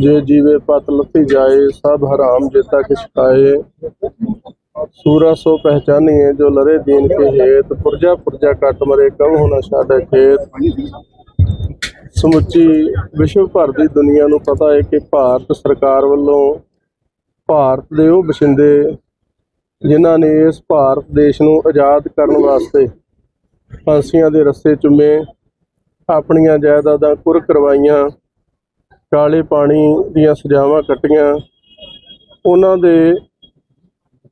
ਜੇ ਜੀਵੇ ਪਤ ਲਥੀ ਜਾਏ, ਸਭ ਹਰਾਮ ਜੇਤਾ ਕਿਛ ਖਾਏ ਸੂਰਾ ਸੋ ਪਹਿਚਾਨੀਏ, ਜੋ ਲਰੇ ਦੀਨ ਕੇ ਹੇਤ। ਪੁਰਜਾ ਪੁਰਜਾ ਕੱਟ ਮਰੇ ਕਮ ਹੋਣਾ ਛਾੜੇ ਖੇਤ। ਸਮੁੱਚੀ ਵਿਸ਼ਵ ਭਰ ਦੀ ਦੁਨੀਆ ਨੂੰ ਪਤਾ ਹੈ ਕਿ ਭਾਰਤ ਸਰਕਾਰ ਵੱਲੋਂ ਭਾਰਤ ਦੇ ਉਹ ਵਸਿੰਦੇ ਜਿਨ੍ਹਾਂ ਨੇ ਇਸ ਭਾਰਤ ਦੇਸ਼ ਨੂੰ ਆਜ਼ਾਦ ਕਰਨ ਵਾਸਤੇ ਫਾਂਸੀਆਂ ਦੇ ਰਸਤੇ ਚੁੰਮੇ, ਆਪਣੀਆਂ ਜਾਇਦਾਦਾਂ ਕੁਰ ਕਰਵਾਈਆਂ। ਕਾਲੇ ਪਾਣੀ ਦੀਆਂ ਸਜ਼ਾਵਾਂ ਕੱਟੀਆਂ। ਉਹਨਾਂ ਦੇ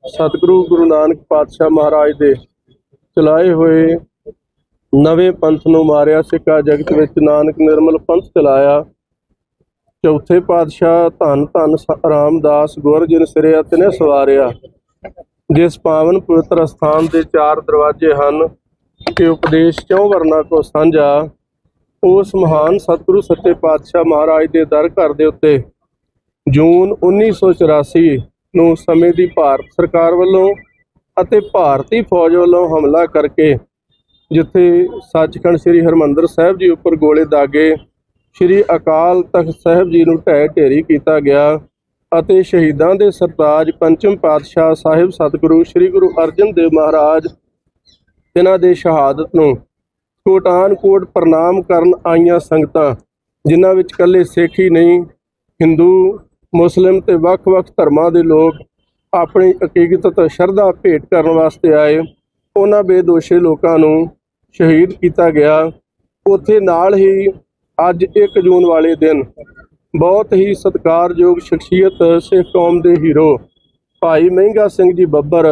ਸਤਿਗੁਰੂ ਗੁਰੂ ਨਾਨਕ ਪਾਤਸ਼ਾਹ ਮਹਾਰਾਜ ਦੇ ਚਲਾਏ ਹੋਏ ਨਵੇਂ ਪੰਥ ਨੂੰ ਮਾਰਿਆ, ਸਿੱਕਾ ਜਗਤ ਵਿੱਚ ਨਾਨਕ ਨਿਰਮਲ ਪੰਥ ਚਲਾਇਆ। ਚੌਥੇ ਪਾਤਸ਼ਾਹ ਧੰਨ ਧੰਨ ਸ- ਰਾਮਦਾਸ ਗੁਰ ਜਿਨ ਸਿਰਿਆ ਤਿਨੇ ਸਵਾਰਿਆ। ਜਿਸ ਪਾਵਨ ਪਵਿੱਤਰ ਸਥਾਨ ਦੇ ਚਾਰ ਦਰਵਾਜ਼ੇ ਹਨ ਕਿ ਉਪਦੇਸ਼ ਚੌਂ ਵਰਨਾ ਕੋ ਸਾਂਝਾ। ਉਸ ਮਹਾਨ ਸਤਿਗੁਰੂ ਸੱਚੇ ਪਾਤਸ਼ਾਹ ਮਹਾਰਾਜ ਦੇ ਦਰ ਘਰ ਦੇ ਉੱਤੇ ਜੂਨ 1984 ਨੂੰ ਸਮੇਂ ਦੀ ਭਾਰਤ ਸਰਕਾਰ ਵੱਲੋਂ ਅਤੇ ਭਾਰਤੀ ਫੌਜ ਵੱਲੋਂ ਹਮਲਾ ਕਰਕੇ ਜਿੱਥੇ ਸੱਚਖੰਡ ਸ੍ਰੀ ਹਰਮੰਦਰ ਸਾਹਿਬ ਜੀ ਉੱਪਰ ਗੋਲੇ ਦਾਗੇ, ਸ੍ਰੀ ਅਕਾਲ ਤਖਤ ਸਾਹਿਬ ਜੀ ਨੂੰ ਢਹਿ ਢੇਰੀ ਕੀਤਾ ਗਿਆ ਅਤੇ ਸ਼ਹੀਦਾਂ ਦੇ ਸਰਤਾਜ ਪੰਚਮ ਪਾਤਸ਼ਾਹ ਸਾਹਿਬ ਸਤਿਗੁਰੂ ਸ੍ਰੀ ਗੁਰੂ ਅਰਜਨ ਦੇਵ ਮਹਾਰਾਜ ਇਹਨਾਂ ਦੇ ਸ਼ਹਾਦਤ ਨੂੰ ਕੋਟਾਨਕੋਟ ਪ੍ਰਣਾਮ ਕਰਨ ਆਈਆਂ ਸੰਗਤਾਂ, ਜਿਨ੍ਹਾਂ ਵਿੱਚ ਇਕੱਲੇ ਸਿੱਖ ਹੀ ਨਹੀਂ, ਹਿੰਦੂ, ਮੁਸਲਿਮ ਤੇ ਵੱਖ-ਵੱਖ ਧਰਮਾਂ ਦੇ ਲੋਕ ਆਪਣੀ ਅਕੀਕਤ ਸ਼ਰਧਾ ਭੇਟ ਕਰਨ ਵਾਸਤੇ ਆਏ। ਉਹਨਾਂ ਬੇਦੋਸ਼ੇ ਲੋਕਾਂ ਨੂੰ ਸ਼ਹੀਦ ਕੀਤਾ ਗਿਆ। ਉੱਥੇ ਨਾਲ ਹੀ ਅੱਜ 1 ਜੂਨ ਵਾਲੇ ਦਿਨ ਬਹੁਤ ਹੀ ਸਤਿਕਾਰਯੋਗ ਸ਼ਖਸੀਅਤ ਸਿੱਖ ਕੌਮ ਦੇ ਹੀਰੋ ਭਾਈ ਮਹਿੰਗਾ ਸਿੰਘ ਜੀ ਬੱਬਰ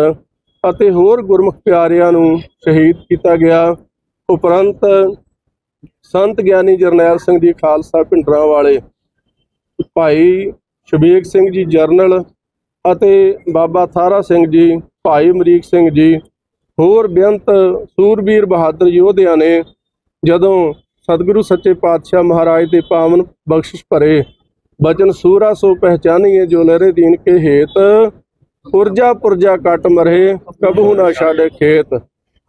ਅਤੇ ਹੋਰ ਗੁਰਮੁਖ ਪਿਆਰਿਆਂ ਨੂੰ ਸ਼ਹੀਦ ਕੀਤਾ ਗਿਆ। ਉਪਰੰਤ ਸੰਤ ਗਿਆਨੀ ਜਰਨੈਲ ਸਿੰਘ ਜੀ ਖਾਲਸਾ ਪਿੰਡਰਾਂ ਵਾਲੇ, ਭਾਈ ਸ਼ਬੀਕ ਸਿੰਘ ਜੀ ਜਰਨਲ ਅਤੇ ਬਾਬਾ ਥਾਰਾ ਸਿੰਘ ਜੀ, ਭਾਈ ਅਮਰੀਕ ਸਿੰਘ ਜੀ, ਹੋਰ ਬੇਅੰਤ ਸੂਰਬੀਰ ਬਹਾਦਰ ਯੋਧਿਆਂ ਨੇ ਜਦੋਂ ਸਤਿਗੁਰੂ ਸੱਚੇ ਪਾਤਸ਼ਾਹ ਮਹਾਰਾਜ ਦੇ ਪਾਵਨ ਬਖਸ਼ਿਸ਼ ਭਰੇ, ਬਚਨ ਸੂਰਾ ਸੋ ਪਹਿਚਾਨੀਏ ਜੋ ਲਹਿਰੇ ਦੀਨ ਕੇ ਹੇਤ, ਪੁਰਜਾ ਪੁਰਜਾ ਕੱਟ ਮਰੇ, ਕਬਹੂ ਨਾ ਛਾੜੇ ਖੇਤ।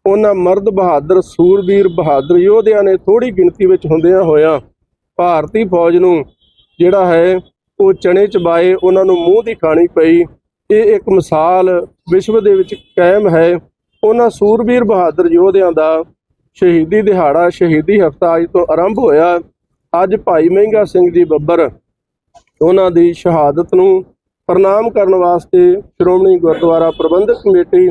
ਉਹਨਾਂ ਮਰਦ ਬਹਾਦਰ, ਸੂਰਬੀਰ ਬਹਾਦਰ ਯੋਧਿਆਂ ਨੇ ਥੋੜੀ ਗਿਣਤੀ ਵਿੱਚ ਹੁੰਦਿਆਂ ਹੋਇਆਂ ਭਾਰਤੀ ਫੌਜ ਨੂੰ ਜਿਹੜਾ ਹੈ ਉਹ ਚਣੇ ਚਬਾਏ, ਉਹਨਾਂ ਨੂੰ ਮੂੰਹ ਦੀ ਖਾਣੀ ਪਈ। ਇਹ ਇੱਕ ਮਿਸਾਲ ਵਿਸ਼ਵ ਦੇ ਵਿੱਚ ਕਾਇਮ ਹੈ। ਉਹਨਾਂ ਸੂਰਬੀਰ ਬਹਾਦਰ ਯੋਧਿਆਂ ਦਾ ਸ਼ਹੀਦੀ ਦਿਹਾੜਾ, ਸ਼ਹੀਦੀ ਹਫਤਾ ਅੱਜ ਤੋਂ ਆਰੰਭ ਹੋਇਆ। ਅੱਜ ਭਾਈ ਮਹਿੰਗਾ ਸਿੰਘ ਜੀ ਬੱਬਰ ਉਹਨਾਂ ਦੀ ਸ਼ਹਾਦਤ ਨੂੰ ਪ੍ਰਣਾਮ ਕਰਨ ਵਾਸਤੇ ਸ਼੍ਰੋਮਣੀ ਗੁਰਦੁਆਰਾ ਪ੍ਰਬੰਧਕ ਕਮੇਟੀ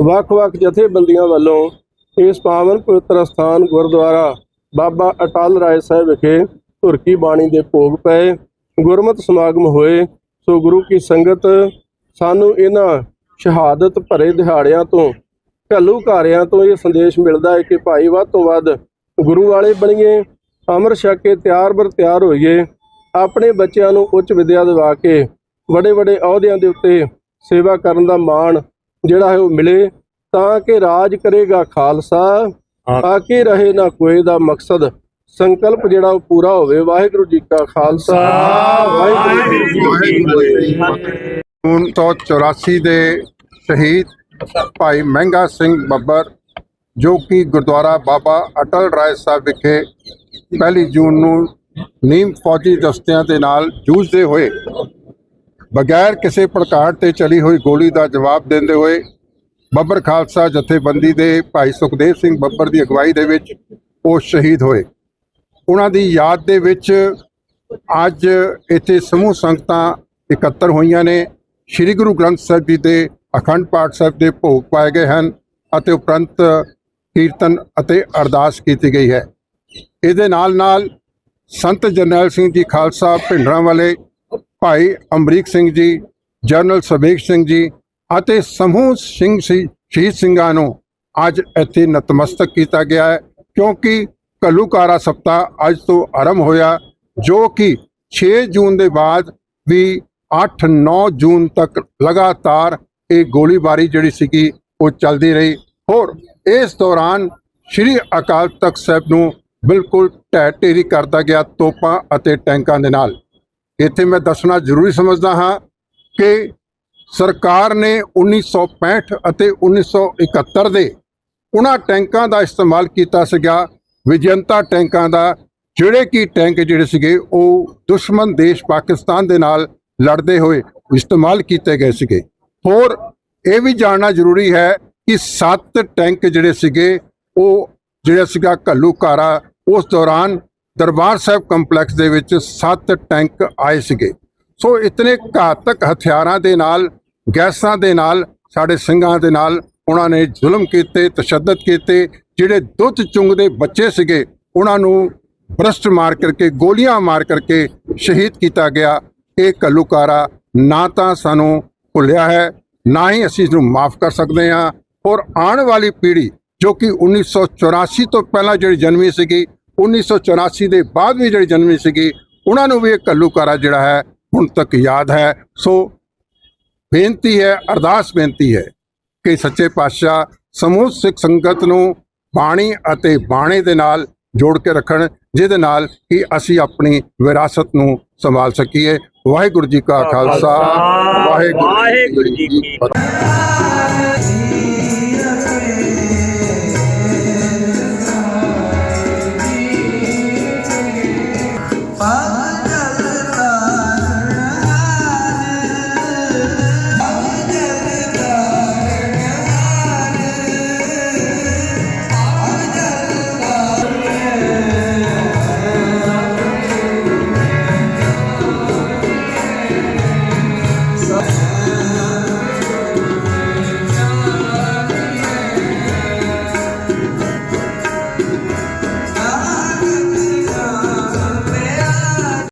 ਵੱਖ-ਵੱਖ ਜਥੇਬੰਦੀਆਂ ਵੱਲੋਂ ਇਸ ਪਾਵਨ ਪਵਿੱਤਰ ਸਥਾਨ ਗੁਰਦੁਆਰਾ ਬਾਬਾ ਅਟਲ ਰਾਏ ਸਾਹਿਬ ਵਿਖੇ ਧੁਰਕੀ ਬਾਣੀ ਦੇ ਭੋਗ ਪਏ, ਗੁਰਮਤਿ ਸਮਾਗਮ ਹੋਏ। ਸੋ ਗੁਰੂ ਕੀ ਸੰਗਤ ਸਾਨੂੰ ਇਹਨਾਂ ਸ਼ਹਾਦਤ ਭਰੇ ਦਿਹਾੜਿਆਂ ਤੋਂ ਘੱਲੂਘਾਰਿਆਂ ਤੋਂ ਇਹ ਸੰਦੇਸ਼ ਮਿਲਦਾ ਹੈ ਕਿ ਭਾਈ ਵੱਧ ਤੋਂ ਵੱਧ ਗੁਰੂ ਵਾਲੇ ਬਣੀਏ, ਅਮਰ ਛਕ ਕੇ ਤਿਆਰ ਬਰ ਤਿਆਰ ਹੋਈਏ। ਆਪਣੇ ਬੱਚਿਆਂ ਨੂੰ ਉੱਚ ਵਿਦਿਆ ਦਿਵਾ ਕੇ ਵੱਡੇ ਵੱਡੇ ਅਹੁਦਿਆਂ ਦੇ ਉੱਤੇ ਸੇਵਾ ਕਰਨ ਦਾ ਮਾਣ ਜਿਹੜਾ ਹੈ ਉਹ ਮਿਲੇ ਤਾਂ ਕਿ ਰਾਜ ਕਰੇਗਾ ਖਾਲਸਾ ਆ ਕੇ ਰਹੇ ਨਾ ਕੋਈ ਦਾ ਮਕਸਦ। ਸੰਕਲਪ ਜਿਹੜਾ ਉਹ ਪੂਰਾ ਹੋਵੇ। ਵਾਹਿਗੁਰੂ ਜੀ ਕਾ ਖਾਲਸਾ। ਵਾਹਿਗੁਰੂ ਜੀ ਕੀ ਫਤਿਹ। 1984 ਦੇ ਸ਼ਹੀਦ ਭਾਈ ਮਹਿੰਗਾ ਸਿੰਘ ਬੱਬਰ ਜੋ ਕਿ ਗੁਰਦੁਆਰਾ ਬਾਬਾ ਅਟਲ ਰਾਏ ਸਾਹਿਬ ਵਿਖੇ ਪਹਿਲੀ ਜੂਨ ਨੂੰ ਨੀਮ ਫੌਜੀ ਦਸਤਿਆਂ ਦੇ ਨਾਲ ਜੂਝਦੇ ਹੋਏ ਬਗੈਰ ਕਿਸੇ ਪ੍ਰਕਾਰ ਤੇ ਚਲੀ ਹੋਈ ਗੋਲੀ ਦਾ ਜਵਾਬ ਦਿੰਦੇ ਹੋਏ ਬੱਬਰ ਖਾਲਸਾ ਜਥੇਬੰਦੀ ਦੇ ਭਾਈ ਸੁਖਦੇਵ ਸਿੰਘ ਬੱਬਰ ਦੀ ਅਗਵਾਈ ਦੇ ਵਿੱਚ ਉਹ ਸ਼ਹੀਦ ਹੋਏ। ਉਹਨਾਂ ਦੀ ਯਾਦ ਦੇ ਵਿੱਚ ਅੱਜ ਇੱਥੇ ਸਮੂਹ ਸੰਗਤਾਂ ਇਕੱਤਰ ਹੋਈਆਂ ਨੇ। ਸ੍ਰੀ ਗੁਰੂ ਗ੍ਰੰਥ ਸਾਹਿਬ ਜੀ ਦੇ ਅਖੰਡ ਪਾਠ ਸਾਹਿਬ ਦੇ ਭੋਗ ਪਾਏ ਗਏ ਹਨ ਅਤੇ ਉਪਰੰਤ ਕੀਰਤਨ ਅਤੇ ਅਰਦਾਸ ਕੀਤੀ ਗਈ ਹੈ। ਇਹਦੇ ਨਾਲ ਨਾਲ ਸੰਤ ਜਰਨੈਲ ਸਿੰਘ ਜੀ ਖਾਲਸਾ ਭਿੰਡਰਾਂ ਵਾਲੇ ਭਾਈ ਅਮਰੀਕ ਸਿੰਘ ਜੀ, ਜਨਰਲ ਸਬੇਕ ਸਿੰਘ ਜੀ ਅਤੇ ਸਮੂਹ ਸਿੰਘ ਸੀ, ਸ਼ਹੀਦ ਸਿੰਘਾਂ ਨੂੰ ਅੱਜ ਇੱਥੇ ਨਤਮਸਤਕ ਕੀਤਾ ਗਿਆ ਹੈ, ਕਿਉਂਕਿ ਘੱਲੂਕਾਰਾ ਸਪਤਾਹ ਅੱਜ ਤੋਂ ਆਰੰਭ ਹੋਇਆ, ਜੋ ਕਿ 6 ਜੂਨ ਦੇ ਬਾਅਦ ਵੀ 8-9 ਜੂਨ ਤੱਕ ਲਗਾਤਾਰ ਇਹ ਗੋਲੀਬਾਰੀ ਜਿਹੜੀ ਸੀਗੀ ਉਹ ਚੱਲਦੀ ਰਹੀ। ਹੋਰ, ਇਸ ਦੌਰਾਨ ਸ੍ਰੀ ਅਕਾਲ ਤਖਤ ਸਾਹਿਬ ਨੂੰ ਬਿਲਕੁਲ ਢਹਿ ਢੇਰੀ ਕਰਦਾ ਗਿਆ ਤੋਪਾਂ ਅਤੇ ਟੈਂਕਾਂ ਦੇ ਨਾਲ। ਇੱਥੇ ਮੈਂ ਦੱਸਣਾ ਜ਼ਰੂਰੀ ਸਮਝਦਾ ਹਾਂ ਕਿ ਸਰਕਾਰ ਨੇ 1965 ਅਤੇ 1971 ਦੇ ਉਹਨਾਂ ਟੈਂਕਾਂ ਦਾ ਇਸਤੇਮਾਲ ਕੀਤਾ ਸੀਗਾ, ਵਿਜਯੰਤਾ ਟੈਂਕਾਂ ਦਾ, ਜਿਹੜੇ ਕਿ ਟੈਂਕ ਜਿਹੜੇ ਸੀਗੇ ਉਹ ਦੁਸ਼ਮਣ ਦੇਸ਼ ਪਾਕਿਸਤਾਨ ਦੇ ਨਾਲ ਲੜਦੇ ਹੋਏ ਇਸਤੇਮਾਲ ਕੀਤੇ ਗਏ ਸੀਗੇ। ਹੋਰ ਇਹ ਵੀ ਜਾਣਨਾ ਜ਼ਰੂਰੀ ਹੈ ਕਿ ਸੱਤ ਟੈਂਕ ਜਿਹੜੇ ਸੀਗੇ, ਉਹ ਜਿਹੜਾ ਸੀਗਾ ਘੱਲੂਘਾਰਾ, ਉਸ ਦੌਰਾਨ ਦਰਬਾਰ ਸਾਹਿਬ ਕੰਪਲੈਕਸ ਦੇ ਵਿੱਚ ਸੱਤ ਟੈਂਕ ਆਏ ਸੀਗੇ। ਸੋ ਇਤਨੇ ਘਾਤਕ ਹਥਿਆਰਾਂ ਦੇ ਨਾਲ, ਗੈਸਾਂ ਦੇ ਨਾਲ, ਸਾਡੇ ਸਿੰਘਾਂ ਦੇ ਨਾਲ ਉਹਨਾਂ ਨੇ ਜ਼ੁਲਮ ਕੀਤੇ, ਤਸ਼ੱਦਦ ਕੀਤੇ, ਜਿਹੜੇ ਦੁੱਧ ਚੁੰਗਦੇ ਬੱਚੇ ਸੀਗੇ, ਉਹਨਾਂ ਨੂੰ ਬ੍ਰਸ਼ਟ ਮਾਰ ਕਰਕੇ, ਗੋਲੀਆਂ ਮਾਰ ਕਰਕੇ ਸ਼ਹੀਦ ਕੀਤਾ ਗਿਆ। ਇਹ ਘੱਲੂਘਾਰਾ ਨਾ ਤਾਂ ਸਾਨੂੰ ਭੁੱਲਿਆ ਹੈ, ਨਾ ਹੀ ਅਸੀਂ ਇਸ ਨੂੰ ਮਾਫ ਕਰ ਸਕਦੇ ਹਾਂ। ਔਰ ਆਉਣ ਵਾਲੀ ਪੀੜ੍ਹੀ, ਜੋ ਕਿ 1984 ਤੋਂ ਪਹਿਲਾਂ ਜਿਹੜੀ ਜਨਮੀ ਸੀਗੀ 1984 ਦੇ ਬਾਅਦ ਵੀ ਜਿਹੜੀ ਜਨਮੀ ਸੀਗੀ ਉਹਨਾਂ ਨੂੰ ਵੀ ਇਹ ਘੱਲੂਘਾਰਾ ਜਿਹੜਾ ਹੈ ਹੁਣ ਤੱਕ ਯਾਦ ਹੈ। ਸੋ ਬੇਨਤੀ ਹੈ ਅਰਦਾਸ ਬੇਨਤੀ ਹੈ ਕਿ ਸੱਚੇ ਪਾਤਸ਼ਾਹ ਸਮੂਹ ਸਿੱਖ ਸੰਗਤ ਨੂੰ ਬਾਣੀ ਅਤੇ ਬਾਣੇ ਦੇ ਨਾਲ ਜੋੜ ਕੇ ਰੱਖਣ ਜਿਹਦੇ ਨਾਲ ਕਿ ਅਸੀਂ ਆਪਣੀ ਵਿਰਾਸਤ ਨੂੰ ਸੰਭਾਲ ਸਕੀਏ। ਵਾਹਿਗੁਰੂ ਜੀ ਕਾ ਖਾਲਸਾ ਵਾਹਿਗੁਰੂ ਵਾਹਿਗੁਰੂ ਜੀ ਕੀ ਫਤਿਹ।